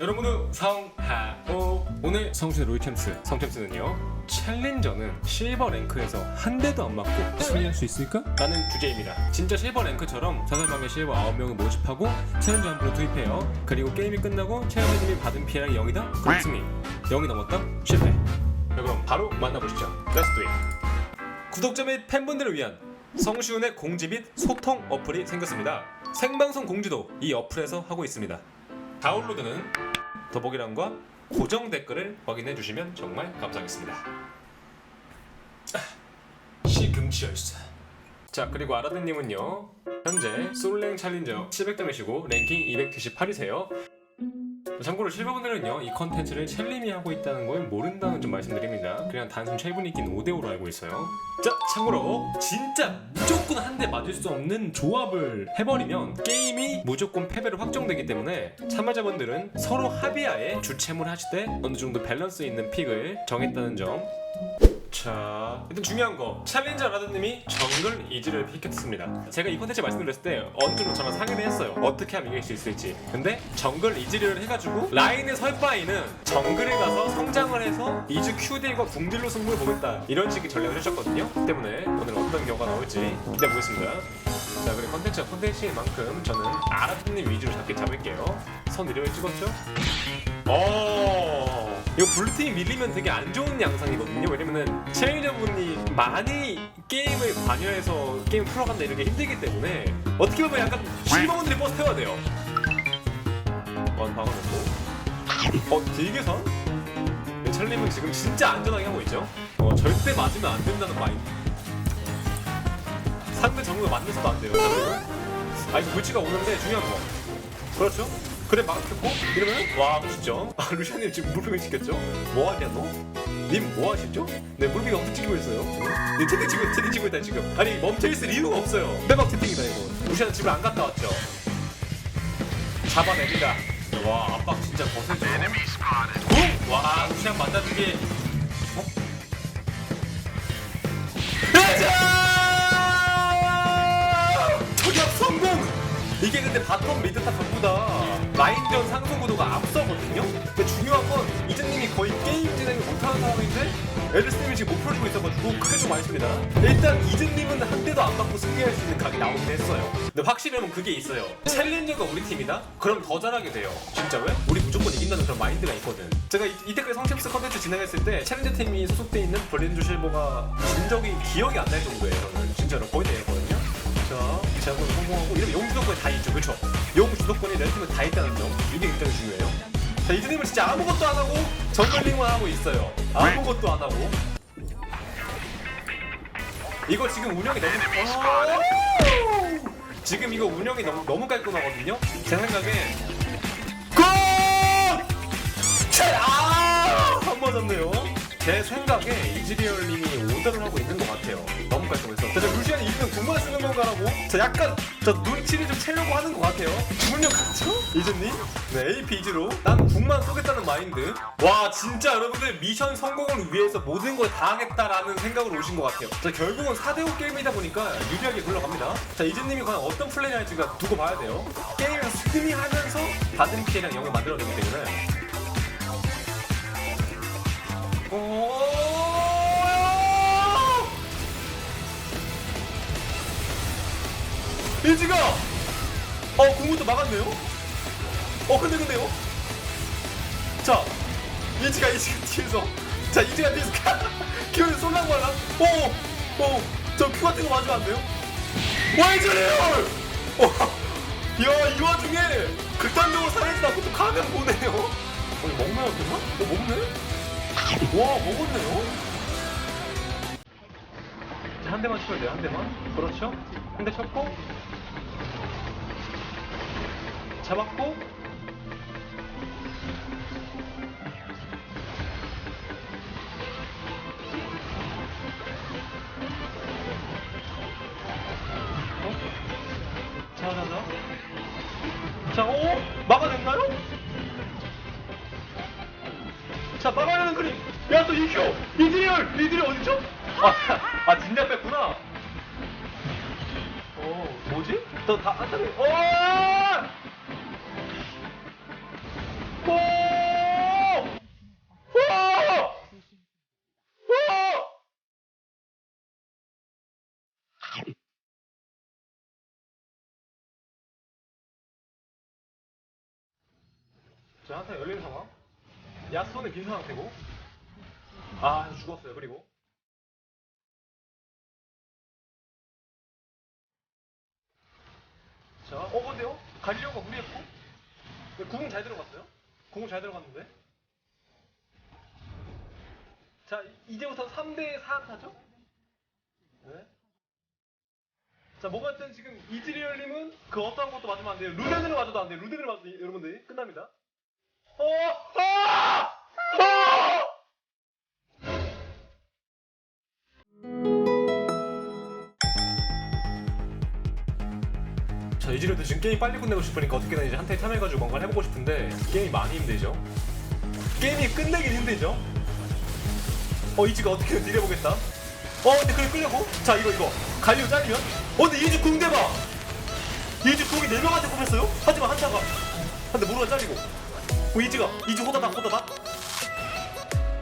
여러분들 성하오 오늘 성수의 롤챔스 성챔스는요 챌린저는 실버 랭크에서 한 대도 안 맞고 승리할 수 있을까? 라는 주제입니다. 진짜 실버 랭크처럼 사설방의 실버 9명을 모집하고 챌린저 한 프로 투입해요. 그리고 게임이 끝나고 챌린저님이 받은 피해량이 0이다? 그럼 승리 0이 넘었다? 실패. 자 그럼 바로 만나보시죠. Let's do it. 구독자 및 팬분들을 위한 성시훈의 공지 및 소통 어플이 생겼습니다. 생방송 공지도 이 어플에서 하고 있습니다 다운로드는 더보기란과 고정 댓글을 확인해 주시면 정말 감사하겠습니다. 아, 시금치열사. 자 그리고 아라드님은요 현재 솔랭 챌린저 700점이시고 랭킹 298이세요. 참고로 실버분들은요 이 컨텐츠를 첼림이 하고 있다는 걸 모른다는 좀 말씀드립니다. 그냥 단순 체분이긴 5대5로 알고 있어요. 자 참고로 진짜 무조건 한 대 맞을 수 없는 조합을 해버리면 게임이 무조건 패배로 확정되기 때문에 참가자분들은 서로 합의하에 주체물 하실 때 어느 정도 밸런스 있는 픽을 정했다는 점. 자, 일단 중요한 거 챌린저 라드님이 정글 이지를 픽했습니다. 제가 이 콘텐츠 말씀드렸을 때 정도 저랑 상의를 했어요. 어떻게 하면 이길 수 있을지. 근데 정글 이지를 해가지고 라인의 설 바에는 정글에 가서 성장을 해서 이즈 Q딜과 궁딜로 승부를 보겠다 이런 식의 전략을 해주셨거든요. 그 때문에 오늘 어떤 경우가 나올지 기대해 보겠습니다. 자, 그리고 콘텐츠가 콘텐츠인 만큼 저는 아라트님 위주로 잡게 잡을게요. 선 이름을 찍었죠? 어. 이거 블루팀이 밀리면 되게 안 좋은 양상이거든요. 왜냐면은 챌린저분이 많이 게임을 관여해서 게임 풀어간다 이런 게 힘들기 때문에 어떻게 보면 약간 실버분들이 버스 태워야 돼요. 원 박아놓고. 어, 딜계선? 네, 챌린은 지금 진짜 안전하게 하고 있죠. 어, 절대 맞으면 안 된다는 마인드. 상대 정우가 맞는서도 안 돼요. 아, 이거 물치가 오는데 중요한 거. 그렇죠? 그래 막혔고 이러면 와 멋있죠 아 루시아님 지금 무릎을 시켰죠 뭐 하냐 너? 님 뭐 하시죠? 네 무릎이 엄청 찍고 있어요 네 채팅 치고 채팅 치고 있다 지금 아니 멈춰있을 이유가 없어요 빼박 채팅이다 이거 루시아는 집을 안 갔다 왔죠 잡아냅니다 와 압박 진짜 거세죠 쿵! 와 루시안 만나주기 어? 가자! 저격 성공! 이게 근데 바텀 미드타 전부 다 라인전 상승 구도가 앞서거든요? 근데 중요한 건 이즈님이 거의 게임 진행을 못하는 상황인데 에르스님이 지금 못 풀어주고 있어가지고 그게 좀 아쉽습니다. 일단 이즈님은 한 대도 안 맞고 승리할 수 있는 각이 나오긴 했어요. 근데 확실한 건 그게 있어요. 챌린저가 우리 팀이다? 그럼 더 잘하게 돼요. 진짜 왜? 우리 무조건 이긴다는 그런 마인드가 있거든. 제가 이- 이때까지 성챔스 컨텐츠 진행했을 때 챌린저 팀이 소속돼 있는 브랜드 실버가 진 적이 기억이 안 날 정도예요 저는. 진짜로 거의 되거든요 자, 제한권 성공하고 이러면 용 주도권이 다 있죠, 그렇죠? 용 주도권이 레드팀에 다 있다는 점 이게 굉장히 중요해요. 자, 이즈님은 진짜 아무것도 안 하고 정글링만 하고 있어요. 아무것도 안 하고. 이거 지금 운영이 너무 오! 지금 이거 운영이 너무 너무 깔끔하거든요. 제 생각에 골! 차! 아! 한번 잡네요. 제 생각에 이즈리얼님이 오더를 하고 있는 것 같아요. 너무 깔끔해서. 자, 저 루시안이 이기면 궁만 쓰는 건가라고? 자, 약간 저 눈치를 좀 채려고 하는 것 같아요. 주문력 같죠? 이즈님? 네, AP 이즈로. 난 궁만 쏘겠다는 마인드. 와, 진짜 여러분들 미션 성공을 위해서 모든 걸 다 하겠다라는 생각으로 오신 것 같아요. 자, 결국은 4대5 게임이다 보니까 유리하게 굴러갑니다. 자, 이즈님이 과연 어떤 플레이 할지가 두고 봐야 돼요. 게임을 스미 하면서 받은 피해량 0을 만들어내기 때문에. 오! 일지가 어 공부도 막았네요. 어 근데 근데요. 자 일지가 일지가 뒤에서 자 일지가 뒤에서 기어이 쏠라고 하나? 오 오 저 큐 같은 거 맞으면 안 돼요? 와 일지래요. 야 이 와중에 극단적으로 살아있다고 또 가면 보네요. 어 먹나요 되나? 어 먹네? 와 먹었네요. 자, 한 대만 쳐야 돼요 한 대만. 그렇죠? 한 대 쳤고 잡았고 어? 자자 자 자, 오! 막아냈나요? 자, 빠바라는 그림. 야, 또 이큐. 이드리얼. 이드리얼 어디죠? 아, 아, 진작 뺐구나. 오, 뭐지? 또 다, 안 따라. 오! 오! 오! 오! 자, 한타 열린 상황. 야스오는 빈 상태고. 아, 죽었어요. 그리고. 자, 어, 근데요? 갈리오가 무리했고. 네, 구궁 잘 들어갔어요? 구궁 잘 들어갔는데. 자, 이- 이제부터 3대 4타죠? 네. 자, 뭐가 됐든 지금 이즈리얼님은 그 어떠한 것도 맞으면 안 돼요. 루덴으로 맞아도 안 돼요. 루덴으로 맞아도 이- 여러분들 끝납니다. 자, 이즈리얼도 지금 게임 빨리 끝내고 싶으니까 어떻게든 이제 한타에 참여해가지고 뭔가 해보고 싶은데 게임이 많이 힘들죠. 게임이 끝내긴 힘들죠. 어, 이즈가 어떻게든 딜해보겠다. 어, 근데 그래 끌려고? 자, 이거 이거 갈리오 잘리면? 어, 근데 이즈 궁 대박! 이즈 궁이 4명한테 꼽혔어요? 하지만 한타가 근데 모르가 잘리고 어, 이즈가 이즈 호다닥 호다닥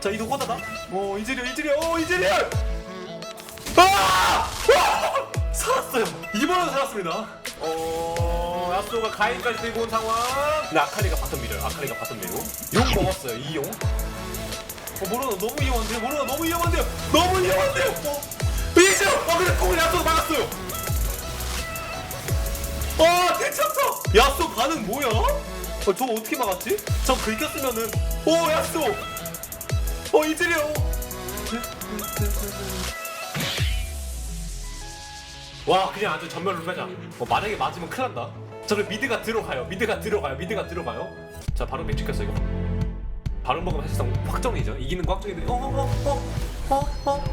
자, 이즈 호다닥 어, 이즈리얼 이즈리얼 어, 이즈리얼 아! 와! 살았어요. 이번에도 살았습니다. 어, 야스오가 가인까지 들고 온 상황. 근데 아카리가 바텀 밀어요. 아카리가 바텀 밀고. 용 먹었어요. 이 용. 어, 모르나 너무 위험한데요? 모르나 너무 위험한데요? 너무 위험한데요? 어, 이즈! 어, 근데 공을 야스오가 막았어요. 아, 대참사! 야스오 반응 뭐야? 어, 저거 어떻게 막았지? 저 긁혔으면은. 오, 야스오! 어, 이즈리얼! 와 그냥 아주 전멸로 빼자 어, 만약에 맞으면 큰일 난다 저는 미드가 들어가요 미드가 들어가요 미드가 들어가요 자 바로 백 찍혔어 이거 바로 먹으면 사실상 확정이죠 이기는 거 확정인데 어어어어어어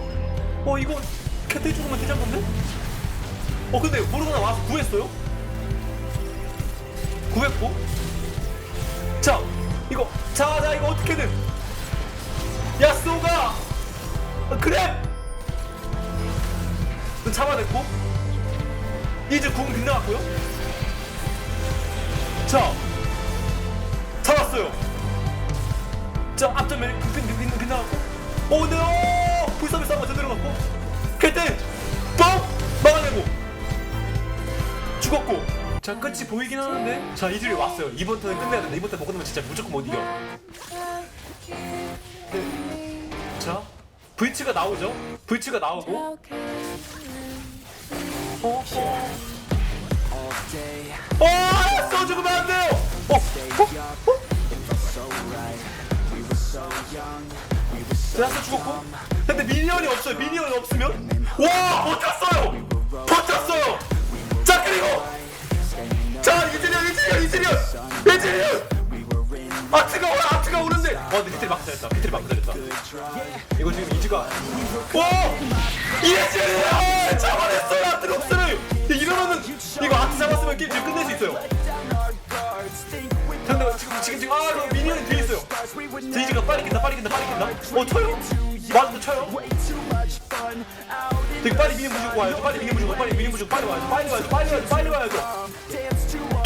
어, 이거 캐트 죽으면 되지 않는데? 어 근데 모르가나 와서 구했어요? 구했고 자 이거 자자 이거 어떻게든 야스오가 아, 그래 잡아냈고 이제 궁 빗나갔고요. 자, 잡았어요. 자, 빗, 빗나갔고. 오, 네, 오! 불사비스 한번 제대로 갔고. 그때, 뻥! 막아내고. 죽었고. 자, 끝이 보이긴 하는데. 자, 이들이 왔어요. 이번 턴은 끝내야 된다. 이번 턴못 끝내면 진짜 무조건 못 이겨. 네. 자, 브이치가 나오죠? 브이치가 나오고. 어, 어. 어, 죽으면 안 돼요. 어, 어, 어. 알았어, 죽었고. 근데 미니언이 없어요. 미니언이 없으면 와, 버텼어요. 버텼어요. 자, 그리고 자, 이즈리얼, 이즈리얼, 이즈리얼, 이즈리얼. 아트가 오라, 아트가 오는데. 어, 근데 비틀 막 잘했다. 비틀 막 잘했다. 이거 지금 이즈가 와, 이즈리얼 잡아냈어요, 아트록스를. 이러면은 이거 아트 잡았으면 게임 지금 끝낼 수 있어요. 근데 지금 지금 지금 아, 이거 미니언이 뒤에 있어요. 제이지가 빨리 낀다, 빨리 낀다, 빨리 낀다. 어, 쳐요? 맞아, 쳐요? 되게 빨리 미니언 부주고 와야죠. 빨리 미니언 부주고, 빨리 미니언 부주고, 빨리 와야죠. 빨리 와야죠, 빨리 와야죠, 빨리 와야죠.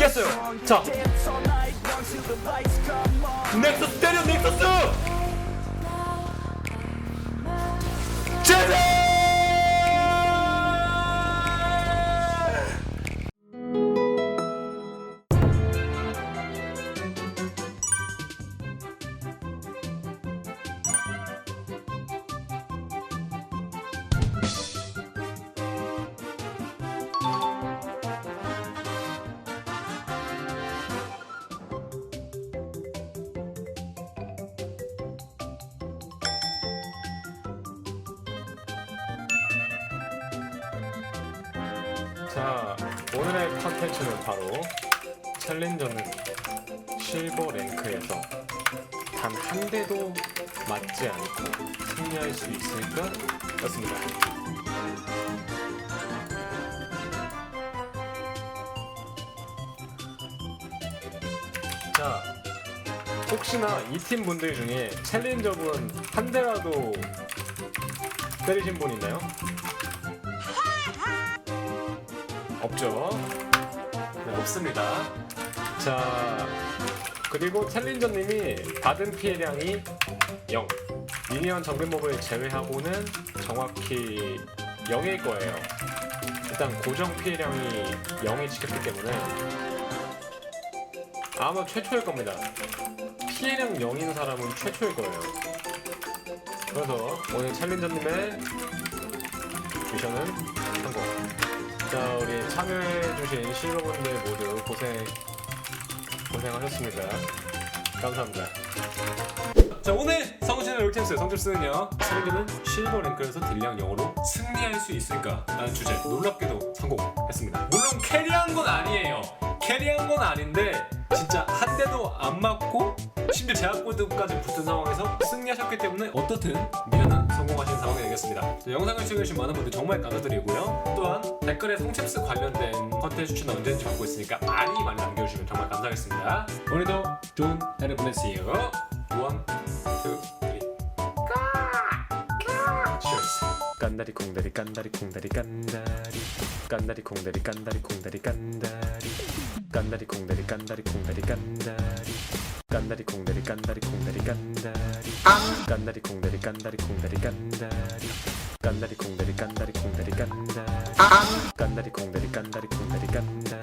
깼어요. 자, 넥서스 때려, 넥서스! 제재! 자, 오늘의 컨텐츠는 바로 챌린저는 실버 랭크에서 단 한 대도 맞지 않고 승리할 수 있을까? 였습니다. 자, 혹시나 이 팀 분들 중에 챌린저분 한 대라도 때리신 분 있나요? 없죠. 네, 없습니다. 자, 그리고 챌린저님이 받은 피해량이 0. 미니언 정글몹을 제외하고는 정확히 0일 거예요. 일단 고정 피해량이 0이 찍혔기 때문에 아마 최초일 겁니다. 피해량 0인 사람은 최초일 거예요. 그래서 오늘 챌린저님의 미션은 성공. 자, 우리 참여해주신 실버분들 모두 고생 고생하셨습니다. 감사합니다. 자 오늘 성신의 롤챔스 성챔스는요 챌린저는 실버 랭크에서 딜량 0으로 승리할 수 있을까 라는 주제 놀랍게도 성공했습니다 물론 캐리한 건 아니에요 캐리한 건 아닌데 진짜 한 대도 안 맞고 제압골드까지 붙은 상황에서 승리하셨기 때문에 어떻든 미션은 성공하신 상황이 되겠습니다. 자, 영상을 시청해주신 많은 분들 정말 감사드리고요. 또한 댓글에 성챔스 관련된 컨텐츠 추천 언제든지 받고 있으니까 많이 많이 남겨주시면 정말 감사하겠습니다. 오늘도 좋은 하루 보내세요. 원, 투, 쓰리. 깐다리 콩다리 깐다리 콩다리 깐다리. 깐다리 콩다리 깐다리 콩다리 깐다리. 깐다리 콩다리 깐다리 콩다리 깐다리 깐다리 콩다리 깐다리 콩다리 깐다리 깐다리 콩다리 깐다리 콩다리 깐다리 깐다리 콩다리 깐다리 콩다리 깐다리 깐다리 콩다리 깐다리 콩다리 깐다리